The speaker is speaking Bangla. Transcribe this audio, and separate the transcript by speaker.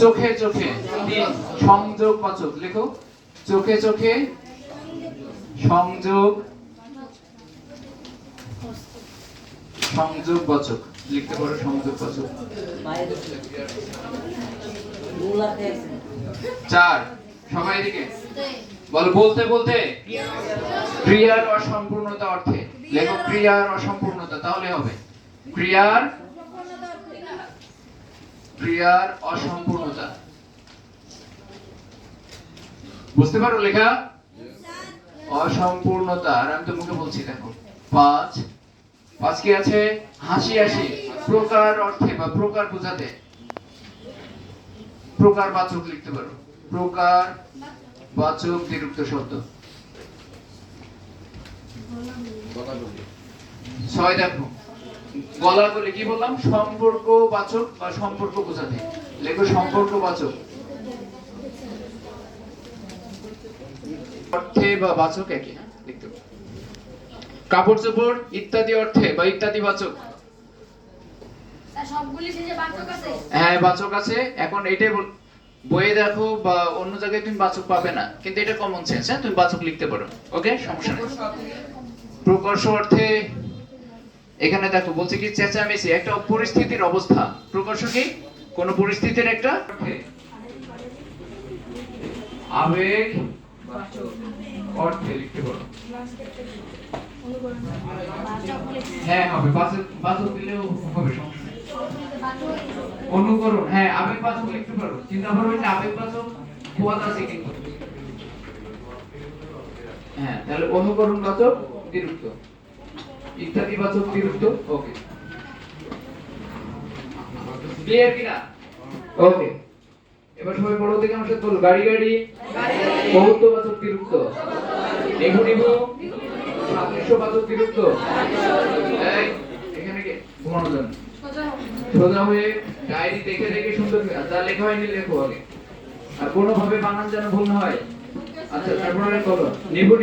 Speaker 1: চোখে চোখে তিন সংযোগ বাচক, লেখো। চোখে চোখে, সংযোগ সংযোগ বাচক, লিখতে পারো সংযোগ বাচক। চার, সবাই এদিকে। বলো, বলতে বলতে। ক্রিয়ার অসম্পূর্ণতা অর্থে। লেখো, ক্রিয়ার অসম্পূর্ণতা, তাহলে হবে। ক্রিয়ার ক্রিয়ার অসম্পূর্ণতা। বুঝতে পারো লেখা? অসম্পূর্ণতা। আর আমি তো মুখে বলছি, দেখো। পাঁচ। পাঁচ কি আছে? হাসি হাসি। প্রকার অর্থে বা প্রকার বোঝাতে। প্রকার বাচক লিখতে পারো। প্রকার বাচক বিরুক্ত শব্দ। ছয় দেখো। গলা বলে কি বললাম? সম্পর্ক বাচক বা সম্পর্ক বোঝাতে। লেখো সম্পর্ক বাচক অর্থে বা বাচক একই হ্যাঁ? লিখতে কাপড় চোপড় ইত্যাদি অর্থে বা ইত্যাদি বাচক হ্যাঁ বাচক আছে। এখন এটাই বল বইয়ে দেখো বা অন্য জায়গায় তুমি বাচক পাবে না। কিন্তু এটা কমন সেন্স হ্যাঁ? তুমি বাচক লিখতে পারো। ওকে সমস্যা নেই। প্রকর্ষ অর্থে এখানে দেখো, বলছে কি চেঁচামেচি, একটা পরিস্থিতির অবস্থা। প্রকর্ষ কি? কোন পরিস্থিতির একটা? আবেগ অর্থে লিখতে পারো হ্যাঁ হবে। অনুকরণ হ্যাঁ আবেগ বাচক লিখতে পারো আবেগ হ্যাঁ তাহলে ইত্যাদি বাচক বিরুক্ত ওকে ক্লিয়ার কিনা? ওকে এবার সবাই বড় দিকে আমার সাথে বলো গাড়ি গাড়ি? বাচক নিভু নিভু সাদৃশ্য বাচক এই, এখানে কে? ঘুমানো যান সোজা হয়ে ডায়েরি দেখে দেখে সুন্দর যা লেখা হয়নি লেখো আগে। আর কোনোভাবে বানান যেন ভুল না হয়। আচ্ছা তারপরে বলো। নিবু